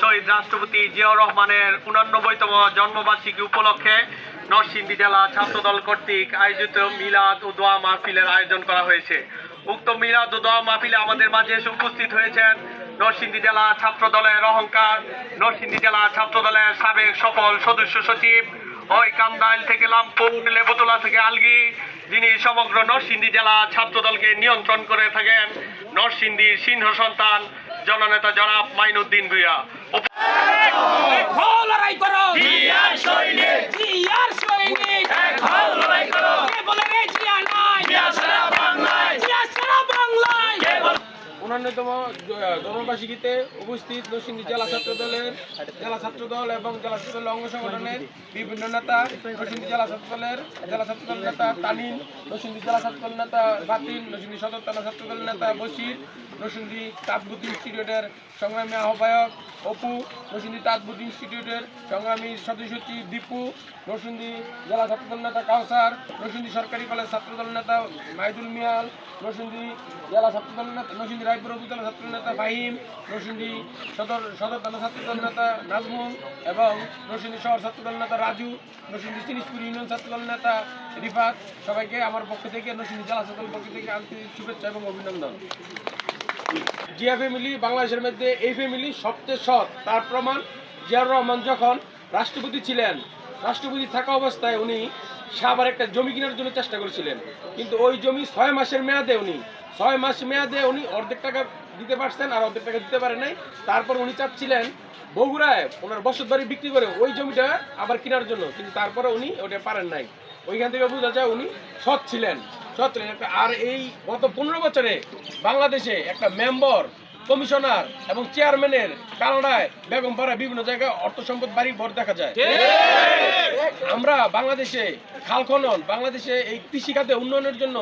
শহীদ রাষ্ট্রপতি জিয়াউর রহমানের উনানব্বইতম জন্মবার্ষিকী উপলক্ষে নরসিংদী জেলা ছাত্রদল কর্তৃক আয়োজিত মিলাদ ও দোয়া মাহফিলের আয়োজন করা হয়েছে। উক্ত মিলাদ ও দোয়া মাহফিলে আমাদের মাঝে এসে উপস্থিত হয়েছেন নরসিংদী জেলা ছাত্রদলের অহংকার, নরসিংদী জেলা ছাত্রদলের সাবেক সফল সদস্য সচিব ওই কান্দাইল থেকে লামপুং লেবতলা থেকে আলগি, যিনি সমগ্র নরসিংদী জেলা ছাত্রদলকে নিয়ন্ত্রণ করে থাকেন। নরসিংদীর সিংহ সন্তান জননেতা জনাব মাইনুদ্দিন ভুইয়া। লড়াই করো জিয়ার সৈনিক জিয়ার সৈনিক এক হল লড়াই করো কে বলে রে জিয়া নাই জিয়া সারা বাংলায় জিয়া সারা বাংলায় কে বলে উনান্নতম জন্মবার্ষিকীতে উপস্থিত নরসিংদী জেলা ছাত্র দলের জেলা ছাত্র দল এবং জেলা ছাত্র দলের অঙ্গ সংগঠনের বিভিন্ন নেতা, নরসিংদী জেলা ছাত্র দলের জেলা ছাত্র দলের নেতা তানিন, নরসিংদী জেলা ছাত্র দলের নেতা বাতিল, নরসিংদী সদর থানা ছাত্র দলের নেতা বশির, নরসিংদী তাজবুদ্দি ইনস্টিটিউটের সংগ্রামী আহ্বায়ক অপু, নরসিংদী তাজবুদ্দি ইনস্টিটিউটের সংগ্রামী সদস্য সচিব দীপু, নরসিংদী জেলা ছাত্রদল নেতা কাউসার, নরসিংদী সরকারি কলেজ ছাত্রদল নেতা মাইদুল মিয়াল, নরসিংদী জেলা ছাত্রদল নেতা, নরসিংদী রায়পুর উপজেলা ছাত্র নেতা ফাহিম, নরসিংদী সদর সদর থানা ছাত্রদল নেতা নাজমুল এবং নরসিংদী শহর ছাত্রদল নেতা রাজু, নরসিংদী জিনিসপুর ইউনিয়ন ছাত্রদল নেতা রিফাত। সবাইকে আমার পক্ষ থেকে, নরসিংদী জেলা ছাত্রদল পক্ষ থেকে আন্তরিক শুভেচ্ছা এবং অভিনন্দন। জিয়া ফ্যামিলি বাংলাদেশের মধ্যে এই ফ্যামিলি সবচেয়ে সৎ। তার প্রমাণ জিয়াউর রহমান যখন রাষ্ট্রপতি ছিলেন, রাষ্ট্রপতি থাকা অবস্থায় উনি সাবার একটা জমি কেনার জন্য চেষ্টা করেছিলেন। কিন্তু ওই জমি ছয় মাসের মেয়াদে উনি, ছয় মাস মেয়াদে উনি অর্ধেক টাকা দিতে পারছেন আর অর্ধেক টাকা দিতে পারে নাই। তারপর উনি চাচ্ছিলেন বগুড়ায় ওনার বসত বাড়ি বিক্রি করে ওই জমিটা আবার কেনার জন্য, কিন্তু তারপরে উনি ওটা পারেন নাই। ওইখান থেকে বোঝা যায় উনি সৎ ছিলেন সৎ ছিলেন আর এই গত পনেরো বছরে বাংলাদেশে একটা মেম্বার, কমিশনার এবং চেয়ারম্যানের কানাডায় বেগমপাড়া বিভিন্ন জায়গায় অর্থ সম্পদ বাড়ি ভর দেখা যায়। আমরা বাংলাদেশে খাল খনন বাংলাদেশে এই কৃষিখাতে উন্নয়নের জন্য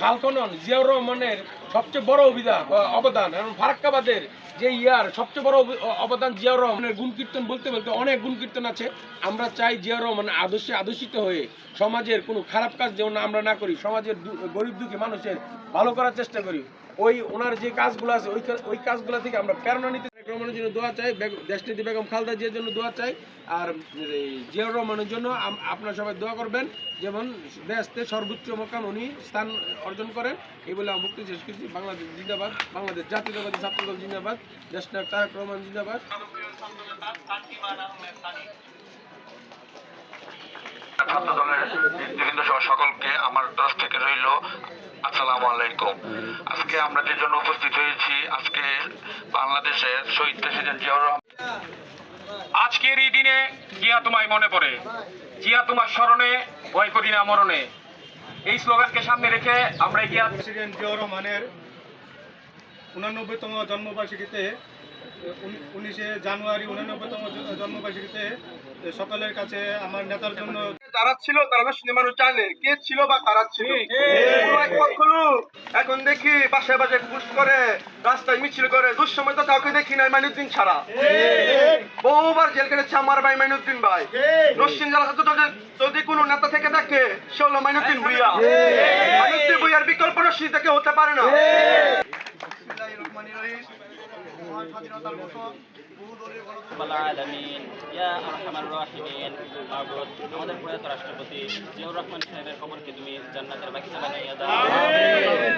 খাল খনন জিয়াউর রহমানের সবচেয়ে বড় অভিধান অবদান। এবং ফারাক্কাবাদের যে ইয়ার, সবচেয়ে বড় অবদান জিয়াউর রহমানের গুণ কীর্তন বলতে বলতে অনেক গুণ কীর্তন আছে। আমরা চাই জিয়াউর রহমান আদর্শে আদর্শিত হয়ে সমাজের কোনো খারাপ কাজ যেন আমরা না করি, সমাজের গরিব দুঃখী মানুষের ভালো করার চেষ্টা করি। ওই ওনার যে কাজগুলো আছে, ওই ওই কাজগুলো থেকে আমরা প্রেরণা নিতে রহমানের জন্য দোয়া চাই দেশনীতি বেগম খালদা জিয়ার জন্য দোয়া চাই। আর জিয়াউর রহমানের জন্য আপনারা সবাই দোয়া করবেন। যেমন দেশতে সর্বোচ্চ মোকাম উনি স্থান অর্জন করেন, এই বলে আমি শেষ বাংলাদেশ জিন্দাবাদ, বাংলাদেশ জাতীয়তাবাদী ছাত্রদল জিন্দাবাদ দেশনায়ক তারেক রহমান জিন্দাবাদ। সকলকে আমার তরফ থেকে রইল আসসালামু আলাইকুম। আজকে আমরা যে জন্য উপস্থিত হয়েছি, আজকে বাংলাদেশের শহীদ প্রেসিডেন্ট জিয়াউর আজকের এই দিনে জিয়া তোমায় মনে পড়ে। জিয়া তোমার স্মরণে, ভয় করি না মরণে। এই স্লোগানকে সামনে রেখে আমরা এগিয়ে প্রেসিডেন্ট জিয়াউর রহমানের উনানব্বইতম জন্মবার্ষিকীতে উনিশে জানুয়ারি উনানব্বইতম জন্মবার্ষিকীতে সকলের কাছে আমার নেতার জন্য যারা ছিল তারা তো জানে কে ছিল বা কারা ছিল? এখন দেখি বাসায় বাসায় পুশ করে রাস্তায় মিছিল করে দুঃসময় তো কাউকে দেখি নাই মাইনুদ্দিন ছাড়া। বহুবার জেল কেটেছে আমার ভাই মাইনুদ্দিন ভাই। রশ্মিন জেলা যদি কোনো নেতা থেকে থাকে সে হলো মাইনুদ্দিন ভুইয়া। মাইনুদ্দিন ভুইয়ার বিকল্প রশ্মি থেকে হতে পারে না। ইয়া আমাদের প্রয়াত রাষ্ট্রপতি জিয়াউর রহমান সাহেবের খবরকে তুমি জান্নাতের বাগিচা বানাইয়া দাও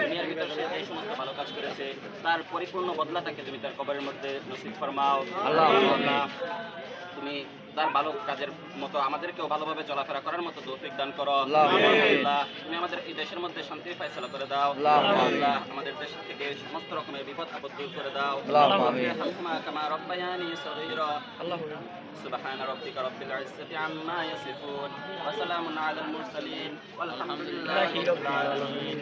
দুনিয়ার ভিতরে সে যে সমস্ত ভালো কাজ করেছে তার পরিপূর্ণ বদলাটাকে তুমি তার কবরের মধ্যে নসিব ফরমাও আল্লাহ তুমি তার ভালো কাজের মতো আমাদেরকেও ভালোভাবে চলাফেরা করার মতো তৌফিক দান করো আল্লাহ তুমি আমাদের এই দেশের মধ্যে শান্তির ফয়সালা করে দাও আল্লাহ আমাদের দেশ থেকে সমস্ত রকমের বিপদ আপদ দূর করে দাও আল্লাহ كما ربياني صغيرا سبحان ربك رب العزة عما يصفون وسلام على المرسلين والحمد لله رب العالمين